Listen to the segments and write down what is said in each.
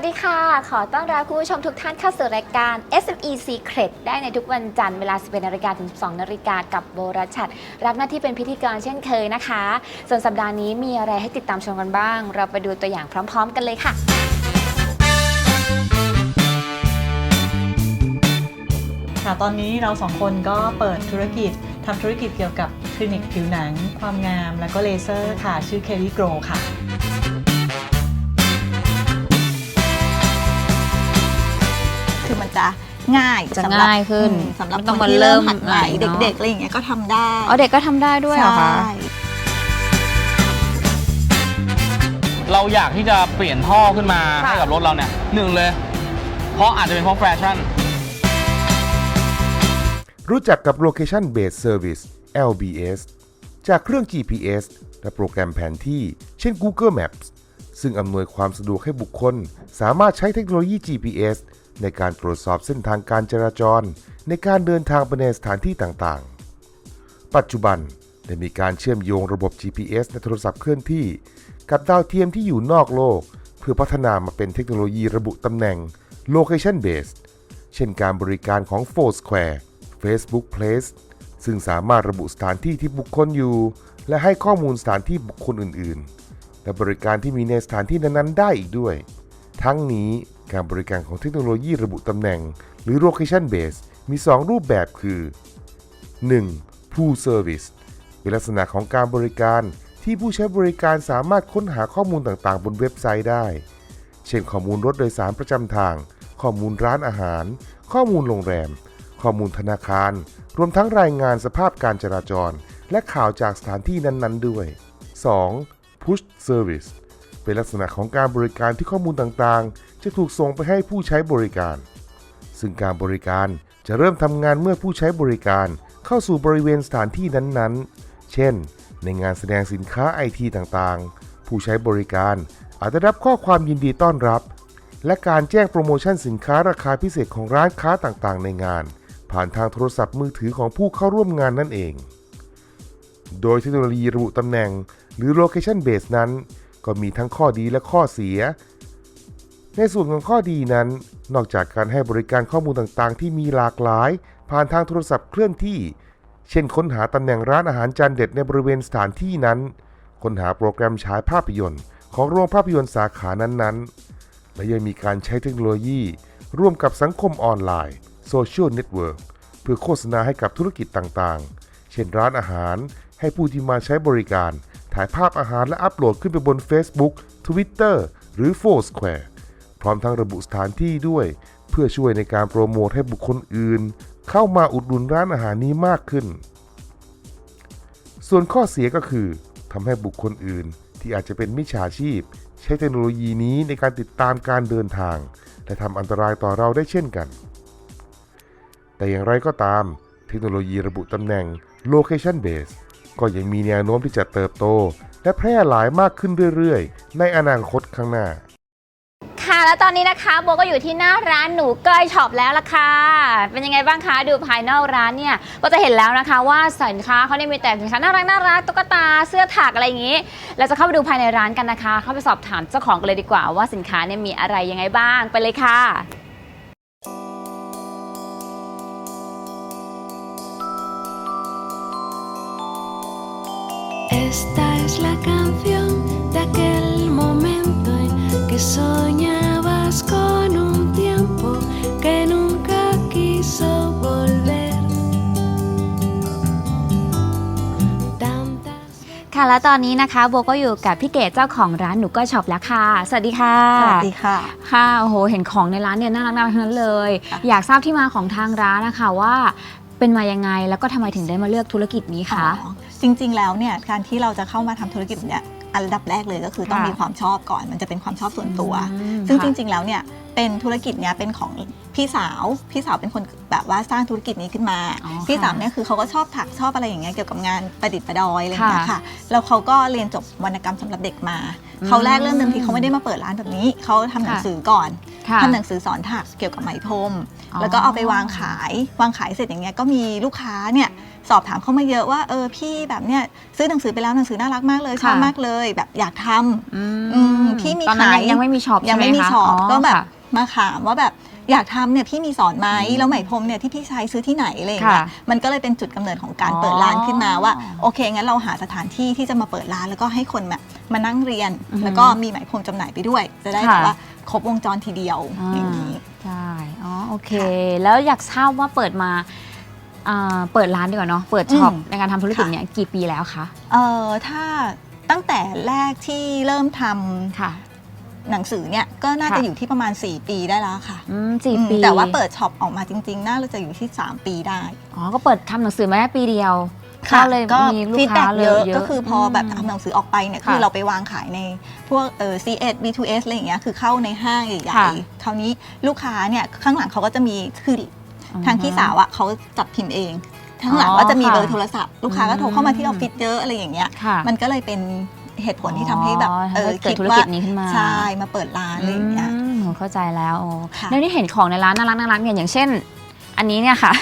วัสดีค่ะ ขอต้อนรับคุณผู้ชมทุกท่านเข้าสู่รายการ SME Secret ได้ในทุกวันจันทร์เวลา 11นาฬิกาถึง 2นาฬิกากับโบรัชัด รับหน้าที่เป็นพิธีกรเช่นเคยนะคะ ส่วนสัปดาห์นี้มีอะไรให้ติดตามชมกันบ้าง เราไปดูตัวอย่างพร้อม ๆ กันเลยค่ะ ค่ะ ตอนนี้เราสองคนก็เปิดธุรกิจทำธุรกิจเกี่ยวกับคลินิกผิวหนัง ความงาม และก็เลเซอร์ค่ะ ชื่อ k e r r y Grow ค่ะ คือมันจะง่ายจะสำหรับง่ายขึ้นอืมสำหรับไม่ต้องคนมาที่เริ่เริ่มมหัดใหม่ใหม่เนอะ เด็กๆอะไรอย่างเงี้ยก็ทำได้อ๋อเด็กก็ทำได้ด้วยเหรอคะ ใช่ เราอยากที่จะเปลี่ยนท่อขึ้นมาค่ะ ให้กับรถเราเนี่ยหนึ่งเลย เพราะอาจจะเป็นเพราะแฟชั่น รู้จักกับ Location Based Service LBS จากเครื่อง GPS และโปรแกรมแผนที่ เช่น Google Maps ซึ่งอำนวยความสะดวกให้บุคคล สามารถใช้เทคโนโลยี GPS ในการตรวจสอบเส้นทางการจราจร ในการเดินทางไปในสถานที่ต่างๆ ปัจจุบันได้มีการเชื่อมโยงระบบ GPS ในโทรศัพท์เคลื่อนที่ กับดาวเทียมที่อยู่นอกโลก เพื่อพัฒนามาเป็นเทคโนโลยีระบุตำแหน่ง Location Based เช่นการบริการของ Foursquare Facebook Place ซึ่งสามารถระบุสถานที่ที่บุคคลอยู่ และให้ข้อมูลสถานที่บุคคลอื่น ๆ และบริการที่มีในสถานที่นั้นๆ ได้อีกด้วย ทั้งนี้ การบริการของเทคโนโลยีระบุตำแหน่ง หรือ Location Based มี 2 รูปแบบคือ 1. Pool Service เป็นลักษณะของการบริการที่ผู้ใช้บริการสามารถค้นหาข้อมูลต่างๆ บนเว็บไซต์ได้ เช่นข้อมูลรถโดยสารประจำทาง ข้อมูลร้านอาหาร ข้อมูลโรงแรม ข้อมูลธนาคาร รวมทั้งรายงานสภาพการจราจร และข่าวจากสถานที่นั้นๆ ด้วย 2. Push Service เป็นลักษณะของการบริการที่ข้อมูลต่างๆ จะถูกส่งไปให้ผู้ใช้บริการ ซึ่งการบริการจะเริ่มทำงานเมื่อผู้ใช้บริการเข้าสู่บริเวณสถานที่นั้นๆ เช่น ในงานแสดงสินค้าไอทีต่างๆ ผู้ใช้บริการอาจจะรับข้อความยินดีต้อนรับ และการแจ้งโปรโมชั่นสินค้าราคาพิเศษของร้านค้าต่างๆ ในงาน ผ่านทางโทรศัพท์มือถือของผู้เข้าร่วมงานนั่นเอง โดยเทคโนโลยีระบุตำแหน่ง หรือ location base นั้น ก็มีทั้งข้อดีและข้อเสีย ในส่วนของข้อดีนั้น นอกจากการให้บริการข้อมูลต่างๆ ที่มีหลากหลาย ผ่านทางโทรศัพท์เคลื่อนที่ เช่นค้นหาตำแหน่งร้านอาหารจานเด็ดในบริเวณสถานที่นั้น ค้นหาโปรแกรมฉายภาพยนตร์ ของโรงภาพยนตร์สาขานั้นๆ และยังมีการใช้เทคโนโลยี ร่วมกับสังคมออนไลน์โซเชียลเน็ตเวิร์กเพื่อโฆษณาให้กับธุรกิจต่างๆ เช่นร้านอาหารให้ผู้ที่มาใช้บริการ ถ่ายภาพอาหารและอัปโหลดขึ้นไปบน Facebook Twitter หรือ Foursquare พร้อมทั้งระบุสถานที่ด้วย เพื่อช่วยในการโปรโมทให้บุคคลอื่น เข้ามาอุดหนุนร้านอาหารนี้มากขึ้น ส่วนข้อเสียก็คือทำให้บุคคลอื่น ที่อาจจะเป็นมิจฉาชีพ ใช้เทคโนโลยีนี้ในการติดตามการเดินทาง และทำอันตรายต่อเราได้เช่นกัน แต่อย่างไรก็ตาม เทคโนโลยีระบุตำแหน่ง location base ก็ยังมีแนวโน้มที่จะเติบโต และแพร่หลายมากขึ้นเรื่อยๆ ในอนาคตข้างหน้า ค่ะแล้วตอนนี้นะคะโบก็อยู่ที่หน้าร้านหนูเกยช็อปแล้วล่ะค่ะ เป็นยังไงบ้างคะดูภายนอกร้านเนี่ยก็จะเห็นแล้วนะคะว่าสินค้าเขาเนี่ยมีแต่สินค้าน่ารักน่ารักตุ๊กตาเสื้อถักอะไรอย่างนี้ เราจะเข้าไปดูภายในร้านกันนะคะ เข้าไปสอบถามเจ้าของกันเลยดีกว่าว่าสินค้าเนี่ยมีอะไรยังไงบ้างไปเลยค่ะ Esta es la canción de aquel momento en que soñabas con un tiempo que nunca quiso volver. Tantas ค่ะแล้วตอนนี้นะคะโบก็อยู่กับพี่เกดเจ้าของร้านหนูเกยช็อปแล้วค่ะ สวัสดีค่ะ สวัสดีค่ะ ค่ะโอ้โหเห็นของในร้านเนี่ยน่ารักน่ารักทั้งนั้นเลยค่ะอยากทราบที่มาของทางร้านนะคะว่า เป็นมายังไง แล้วก็ทำไมถึงได้มาเลือกธุรกิจนี้คะ อ๋อจริงๆ แล้วเนี่ยการที่เราจะเข้ามาทำธุรกิจเนี่ยอันดับแรกเลยก็คือต้องค่ะมีความชอบก่อน มันจะเป็นความชอบส่วนตัว อืมซึ่งค่ะ จริงๆ แล้วเนี่ยเป็นธุรกิจเนี่ยเป็นของพี่สาวพี่สาวเป็นคนแบบว่าสร้างธุรกิจนี้ขึ้นมา อ๋อพี่สาวค่ะเนี่ยคือเขาก็ชอบถักชอบอะไรอย่างเงี้ยเกี่ยวกับงานประดิษฐ์ประดอยอะไรอย่างเงี้ยค่ะค่ะ แล้วเขาก็เรียนจบวรรณกรรมสำหรับเด็กมาอืม เขาแรกเริ่มเดิมทีเขาไม่ได้มาเปิดร้านแบบนี้เขาทำหนังสือก่อนค่ะ ทำหนังสือสอนถักเกี่ยวกับไหมพรม อ๋อ แล้วก็เอาไปวางขายวางขายเสร็จอย่างเงี้ยก็มีลูกค้าเนี่ยสอบถามเข้ามาเยอะว่าเออพี่แบบเนี้ยซื้อหนังสือไปแล้วหนังสือน่ารักมากเลยชอบค่ะ มากเลย แบบอยากทำ อือืมพี่มีตอนนั้นขาย ยังไม่มีช็อปยังไม่มีใช่หช็อปคะก็แบบค่ะ มาถามว่าแบบ อยากทำเนี่ยพี่มีสอนไหมแล้วไหมพรมเนี่ยที่พี่ใช้ซื้อที่ไหนอะไรอย่างเงี้ยค่ะมันก็เลยเป็นจุดกำเนิดของการอ๋อเปิดร้านขึ้นมาว่า โอเคงั้นเราหาสถานที่ที่จะมาเปิดร้าน แล้วก็ให้คนแบบมานั่งเรียน อือฮึแล้วก็มีไหมพรมจำหน่ายไปด้วย จะได้ค่ะแบบว่าครบวงจรทีเดียวอย่างนี้ ใช่ อ๋อ โอเค แล้วอยากทราบว่าเปิดมาอ่าเปิดร้านดีกว่าเนาะ เปิดช็อปอืมในการทำธุรกิจค่ะ เนี่ยกี่ปีแล้วคะ เอ่อถ้าตั้งแต่แรกที่เริ่มทำ ค่ะ หนังสือเนี่ยก็น่าจะค่ะ อยู่ที่ประมาณ 4 ปีได้แล้วค่ะอืมสี่อืมปีแต่ว่าเปิดช็อปออกมาจริง ๆ น่าจะอยู่ที่ 3 ปีได้อ๋อก็เปิดทำหนังสือมาแค่ปีเดียวค่ะก็เลยก็มีลูกฟีดแบ็ค้ากเลยเยอะเยอะ ก็คือพอแบบมทำหนังสือออกไปเนี่ยค่ะคือเราไปวางขายในพวกเออ C1 B2S อะไรอย่างเงี้ยคือเข้าในห้างใหญ่ค่ะ ๆคราวนี้ลูกค้าเนี่ยข้างหลังเขาก็จะมีคืออทางพี่สาวอะเขาจัดพิมพ์เองข้างหลังอ๋อก็จะมีค่ะเบอร์โทรศัพท์ ลูกค้าก็โทรเข้ามาที่ออือมฟฟิศเยอะอะไรอย่างเงี้ย ค่ะ มันก็เลยเป็น เหตุผลที่ทำให้แบบอ๋อเออทำให้เกิดคิดธุรว่ากิจนี้ขึ้นมา ใช่มาเปิดร้านอะไรอย่างเงี้ยอืมเข้าใจแล้วโอ้ค่ะ แล้วนี่เห็นของในร้านน่ารักน่ารักเนี่ยอย่างเช่น อันนี้เนี่ยค่ะ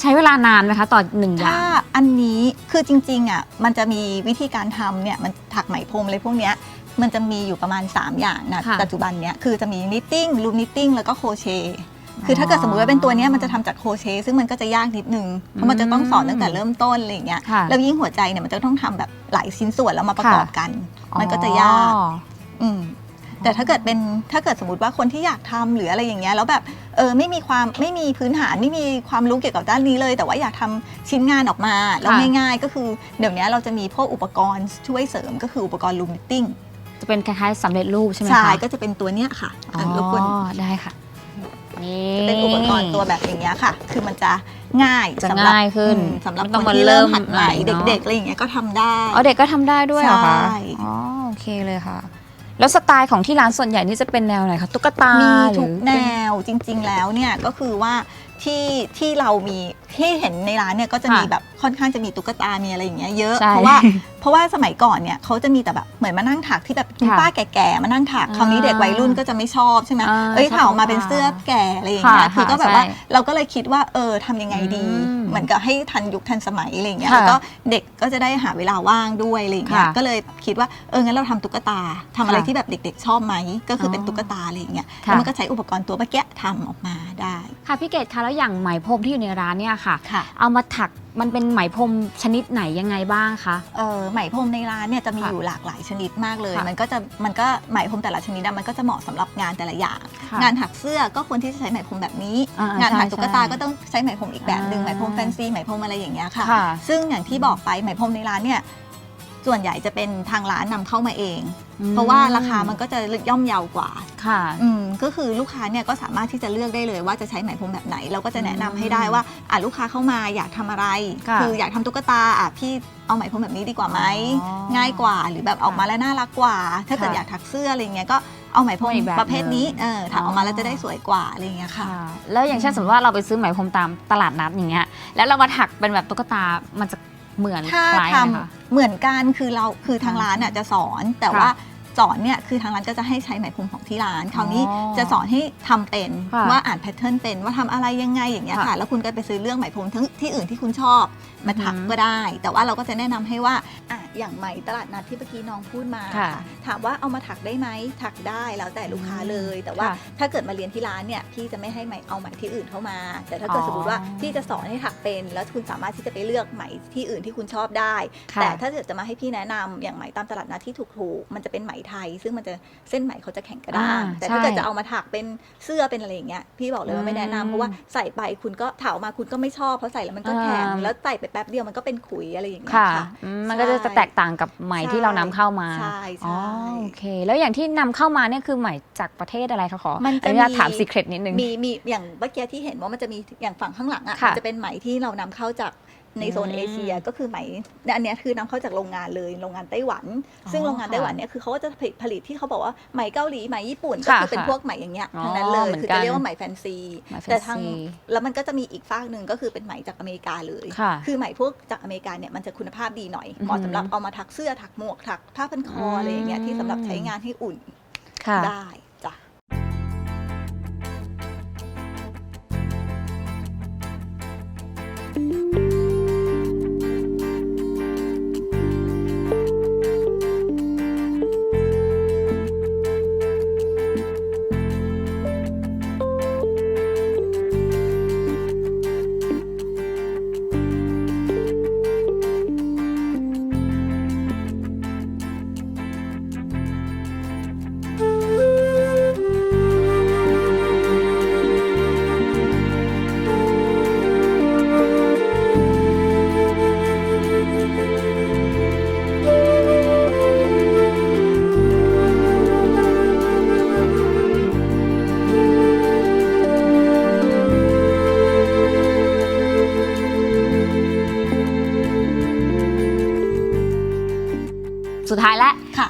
ใช้เวลานานไหมคะต่อหนึ่งอย่าถ้าง อันนี้คือจริงๆอะมันจะมีวิธีการทำเนี่ยมันถักไหมพรมอะไรพวกเนี้ยมันจะมีอยู่ประมาณ 3 อย่างนะค่ะ ปัจจุบันเนี้ยคือจะมีนิตติ้งลูมนิตติ้งแล้วก็โครเชต์ คือถ้าเกิดสมมติว่าเป็นตัวเนี้ยมันจะทำจากโครเชต์ซึ่งมันก็จะยากนิดนึง เพราะมันจะต้องสอนตั้งแต่เริ่มต้นอะไรอย่างเงี้ยค่ะแล้วยิ่งหัวใจเนี่ยมันจะต้องทำแบบหลายชิ้นส่วนแล้วมาประกอบกัน มันก็จะยากอ๋ออืมแต่ถ้าเกิดเป็นถ้าเกิดสมมติว่าคนที่อยากทำหรืออะไรอย่างเงี้ยแล้วแบบเออไม่มีความไม่มีพื้นฐานไม่มีความรู้เกี่ยวกับด้านนี้เลย แต่ว่าอยากทำชิ้นงานออกมาแล้วค่ะง่ายๆ ก็คือเดี๋ยวนี้เราจะมีพวกอุปกรณ์ช่วยเสริมก็คืออุปกรณ์ลูมิตติ้งจะเป็นคล้ายๆสำเร็จรูปใช่ไหมคะใช่ก็จะเป็นตัวเนี้ยค่ะอ๋ออะรบกวนได้ค่ะ นี่เป็นอุปกรณ์ตัวแบบอย่างเงี้ยค่ะ คือมันจะง่ายจะสำหรับง่ายขึ้นอืมสำหรับไม่คต้องนมาที่เริ่มเริ่มหัดใหม่ใหม่เนอะ เด็กๆอะไรอย่างเงี้ยก็ทำได้อ๋อเด็กก็ทำได้ด้วยเหรอคะใช่ อ๋อโอเคเลยค่ะ แล้วสไตล์ของที่ร้านส่วนใหญ่นี่จะเป็นแนวไหนคะตุ๊กตามีหทุรืกอแนเป็นวจริงๆแล้วเนี่ยก็คือว่าที่ที่เรามีที่เห็นในร้านเนี่ยก็จะมีค่ะแบบค่อนข้างจะมีตุ๊กตา มีอะไรอย่างเงี้ยเยอะ ใช่เพราะว่าเพราะว่าสมัยก่อนเนี่ยเขาจะมีแต่แบบเหมือนมานั่งถักที่แบบคุณค่ะป้าแก่ๆมานั่งถักอ่าคราวนี้เด็กวัยรุ่นก็จะไม่ชอบใช่ไหมอ่าเอ้ยชอบผ่าออกมาเป็นเสื้อแก่อะไรอย่างเงี้ยค่ะคือก็แบบว่าใช่เราก็เลยคิดว่าเออทำยังไงดีอืมเหมือนกับให้ทันยุคทันสมัยอะไรอย่างเงี้ยค่ะแล้วก็เด็กก็จะได้หาเวลาว่างด้วยอะไรอย่างเงี้ยค่ะก็เลยคิดว่าเอองั้นเราทำตุ๊กตาทำอะไรค่ะที่แบบเด็ก ๆ ชอบไหมก็คือเป็นอ๋อตุ๊กตาอะไรอย่างเงี้ยค่ะ แล้วมันก็ใช้อุปกรณ์ตัวเมื่อกี้ทำออกมาได้ ค่ะพี่เกดคะแล้วอย่างไหมพรมที่อยู่ในร้านเนี่ยค่ะ ค่ะ เอามาถักมันเป็นไหมพรมชนิดไหนยังไงบ้างคะ เออไหมพรมในร้านเนี่ยจะมีค่ะอยู่หลากหลายชนิดมากเลย ค่ะมันก็จะมันก็ไหมพรมแต่ละชนิดอะมันก็จะเหมาะสำหรับงานแต่ละอย่าง ค่ะงานถักเสื้อก็ควรที่จะใช้ไหมพรมแบบนี้ อ่างงานถักใช่ตุ๊กตาใช่ก็ต้องใช้ไหมพรมอีกแบบหนึ่งอ่าไหมพรมแฟนซีไหมพรมอะไรอย่างเงี้ยค่ะ ค่ะ ซึ่งอย่างที่บอกไปไหมพรมในร้านเนี่ย ส่วนใหญ่จะเป็นทางร้านนำเข้ามาเอง เพราะว่าราคามันก็จะย่อมเยาวกว่าค่ะ อืมก็คือลูกค้าเนี่ยก็สามารถที่จะเลือกได้เลยว่าจะใช้ไหมพรมแบบไหน เราก็จะแนะนำให้ได้ว่าอะลูกค้าเข้ามาอยากทำอะไรค่ะออยากทำตุ๊กตาอะพี่เอาไหมพรมแบบนี้ดีกว่าไหมอ๋อง่ายกว่า หรือแบบออกมาแล้วน่ารักกว่า ถ้าเกิดค่ะอยากถักเสื้ออะไรเงี้ยก็เอาไหมพรมอีกแบบประเภทนี้หนึ่ง เออถักออกมาแล้วจะได้สวยกว่าอะไรเงี้ยค่ะ ค่ะ แล้วอย่างเช่นสมมติว่าเราไปซื้อไหมพรมตามตลาดนัดอย่างเงี้ยแล้วเรามาถักเป็นแบบตุ๊กตามันจะ เหมือนถ้าคล้ายทไหมคะำเหมือนกันคือเราคือทางร้านอะจะสอนแต่ค่ะว่า สอนเนี่ยคือทางร้านก็จะให้ใช้ไหมพรมของที่ร้านคราวนี้อ๋อจะสอนให้ทำเป็นค่ะว่าอ่านแพทเทิร์นเป็นว่าทำอะไรยังไงอย่างเงี้ยค่ะค่ะ แล้วคุณก็ไปซื้อเรื่องไหมพรมทั้งที่อื่นที่คุณชอบมาถักอือหือก็ได้ แต่ว่าเราก็จะแนะนำให้ว่าอะอย่างไหมตลาดนัดที่เมื่อกี้น้องพูดมาค่ะค่ะถามว่าเอามาถักได้ไหมถักได้แล้วแต่ลูกค้าเลย แต่ว่าค่ะถ้าเกิดมาเรียนที่ร้านเนี่ยพี่จะไม่ให้ไหมเอาไหมที่อื่นเข้ามา แต่ถ้าเกิดอ๋อสมมติว่าพี่จะสอนให้ถักเป็น แล้วคุณสามารถที่จะไปเลือกไหมที่อื่นที่คุณชอบได้ค่ะแต่ถ้าเกิดจะมาให้พี่แนะนำอย่างไหมตามตลาดนัดที่ถูกๆมันจะเป็นไหมไทย ซึ่งมันจะเส้นไหมเขาจะแข็งกระด้างอ่าแต่ถ้าเกิดใช่จะเอามาถักเป็นเสื้อเป็นอะไรอย่างเงี้ยพี่บอกเลยว่าไม่แนะนำอืมเพราะว่าใส่ไปคุณก็ถาออกมาคุณก็ไม่ชอบเพราะใส่แล้วมันก็แข็งอ่า แล้วใส่ไปแป๊บเดียวมันก็เป็นขุยอะไรอย่างเงี้ยค่ะ ค่ะ อืมมันก็จะใช่แตกต่างกับไหมที่เรานำเข้ามาใช่ใช่อ๋อโอเค แล้วอย่างที่นำเข้ามาเนี่ยคือไหมจากประเทศอะไรคะขอมันอจะนุญาตมี ถามซีเครตนิดนึง มีมีอย่างเมื่อกี้ที่เห็นว่ามันจะมีอย่างฝั่งข้างหลังอะค่ะมันจะเป็นไหมที่เรานำเข้าจาก ในโซนอืมเอเชียก็คือไหมและอันเนี้ยคือนำเข้าจากโรงงานเลยโรงงานไต้หวันอ๋อซึ่งโรงงานค่ะไต้หวันเนี่ยคือเขาก็จะผลิตผลิตที่เขาบอกว่าไหมเกาหลีไหมญี่ปุ่นก็ค่ะคือเป็นค่ะพวกไหมอย่างเงี้ยอ๋อทั้งนั้นเลยเหมือนคือกันจะเรียกว่าไหมแฟนซีไหมแฟนซี แต่ทางแล้วมันก็จะมีอีกฝากหนึ่งก็คือเป็นไหมจากอเมริกาเลยค่ะคือไหมพวกจากอเมริกาเนี่ยมันจะคุณภาพดีหน่อยเหมาะอือหือสำหรับเอามาถักเสื้อถักหมวกถักผ้าพันคออะไรอย่างเงี้ยที่สำหรับใช้งานให้อุ่นค่ะได้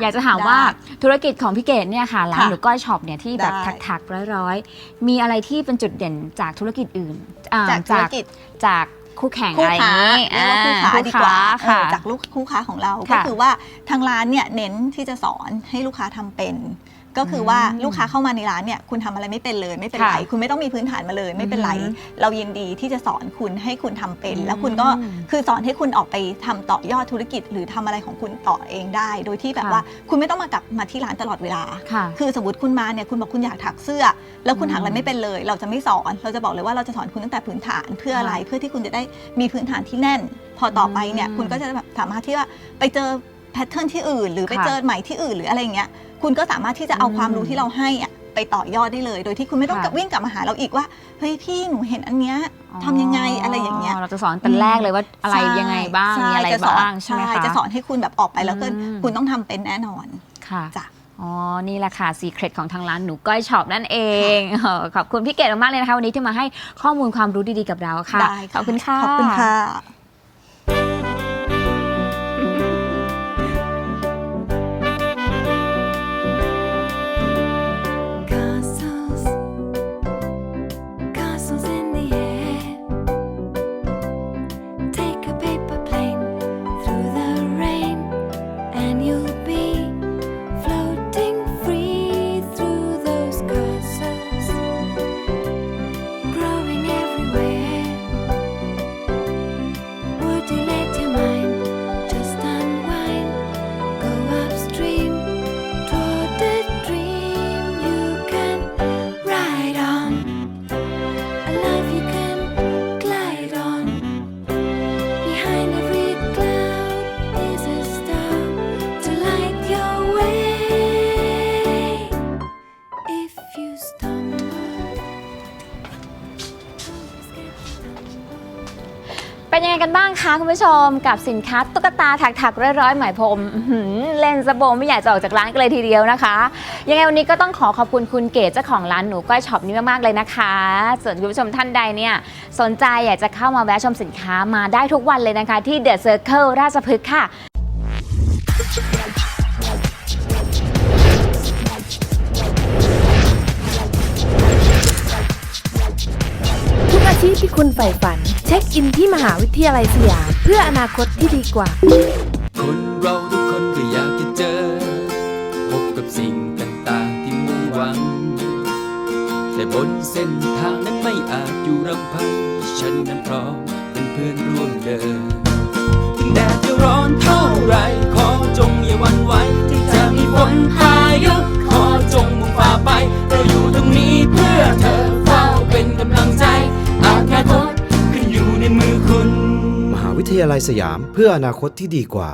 ากจะถามว่าได้ธุรกิจของพี่เกดเนี่ยค่ะร้านค่ะหรือก้อยช็อปเนี่ยที่แบบได้ ถักๆร้อยๆ มีอะไรที่เป็นจุดเด่นจากธุรกิจอื่นอ่จากธุรกิจจากคู่แข่งคู่อะไรอย่างค้านี้เรียกว่าคู่ค้าอ่ดีกว่าค่ะ เออจากลูกคู่ค้าของเราค่ะก็คือว่าทางร้านเนี่ยเน้นที่จะสอนให้ลูกค้าทำเป็น ก็คือว่าอืมลูกค้าเข้ามาในร้านเนี่ยคุณทำอะไรไม่เป็นเลยไม่เป็นไรค่ะคุณไม่ต้องมีพื้นฐานมาเลยไม่เป็นไรอือฮึเรายินดีที่จะสอนคุณให้คุณทำเป็นอืมแล้วคุณก็คือสอนให้คุณออกไปทำต่อยอดธุรกิจ หรือทำอะไรของคุณต่อเองได้ โดยที่แบบค่ะว่าคุณไม่ต้องมากลับมาที่ร้านตลอดเวลาค่ะคือสมมติคุณมาเนี่ยคุณบอกคุณอยากถักเสื้อ แล้วคุณถักอะไรไม่เป็นเลย เราจะไม่สอน เราจะบอกเลยว่าเราจะสอนคุณตั้งแต่พื้นฐานเพื่ออะไรค่ะเพื่อที่คุณจะได้มีพื้นฐานที่แน่น พอต่อไปเนี่ยอืมคุณก็จะแบบสามารถที่ว่าไปเจอแพทเทิร์นที่อื่น หรือไปค่ะ เจอใหม่ที่อื่นหรืออะไรอย่างเงี้ยคุณก็สามารถที่จะเอาอืมความรู้ที่เราให้อะไปต่อยอดได้เลย โดยที่คุณไม่ต้องค่ะกลับวิ่งกลับมาหาเราอีกว่าเฮ้ยพี่หนูเห็นอันเนี้ยทำยังไงอะไรอย่างเงี้ย เราจะสอนแต่แรกเลยว่าอะไรใช่ยังไงบ้าง ใช่มีอะไรจสนบ้างใช่ไหมคะ จะสอนให้คุณแบบออกไปแล้วก็อืม คุณต้องทำเป็นแน่นอน ค่ะจ้ะ อ๋อ นี่แหละค่ะสีเครตของทางร้านหนูก้อยช็อปนั่นเองเออขอบคุณพี่เกดมากๆเลยนะคะ วันนี้ที่มาให้ข้อมูลความรู้ดีๆกับเราค่ะ ได้ขอบคุณค่ะ ขอบคุณค่ะ นบ้างคะคุณผู้ชมกับสินค้าตุ๊กตาถักถักๆร้อยๆไหมพรมเล่นสะโบไม่อยากจะออกจากร้านกันเลยทีเดียวนะคะ ยังไงวันนี้ก็ต้องขอขอบคุณคุณเกศเจ้าของร้านหนูก้อยช็อปนี้มากๆเลยนะคะ ส่วนคุณผู้ชมท่านใดเนี่ยสนใจอยากจะเข้ามาแวะชมสินค้ามาได้ทุกวันเลยนะคะ ที่เดอะเซอร์เคิลราชพฤกษ์ค่ะ คุณใฝ่ฝัน เช็คอินที่มหาวิทยาลัยสยามเพื่ออนาคตที่ดีกว่า คนเราทุกคนก็อยากจะเจอ พบกับสิ่งต่างๆที่มุ่งหวัง แต่บนเส้นทางนั้นไม่อาจอยู่รำพันฉันนั้นพร้อมเป็นเพื่อนร่วมเดินแดดจะร้อนเท่าไรขอจงอย่าหวันไหวที่จะมีฝนพายุขอจงมุ่งฝ่าไป เราอยู่ตรงนี้เพื่อเธอเฝ้าเป็นกำลังใจ อนาคตขึ้นอยู่ในมือคุณ มหาวิทยาลัยสยามเพื่ออนาคตที่ดีกว่า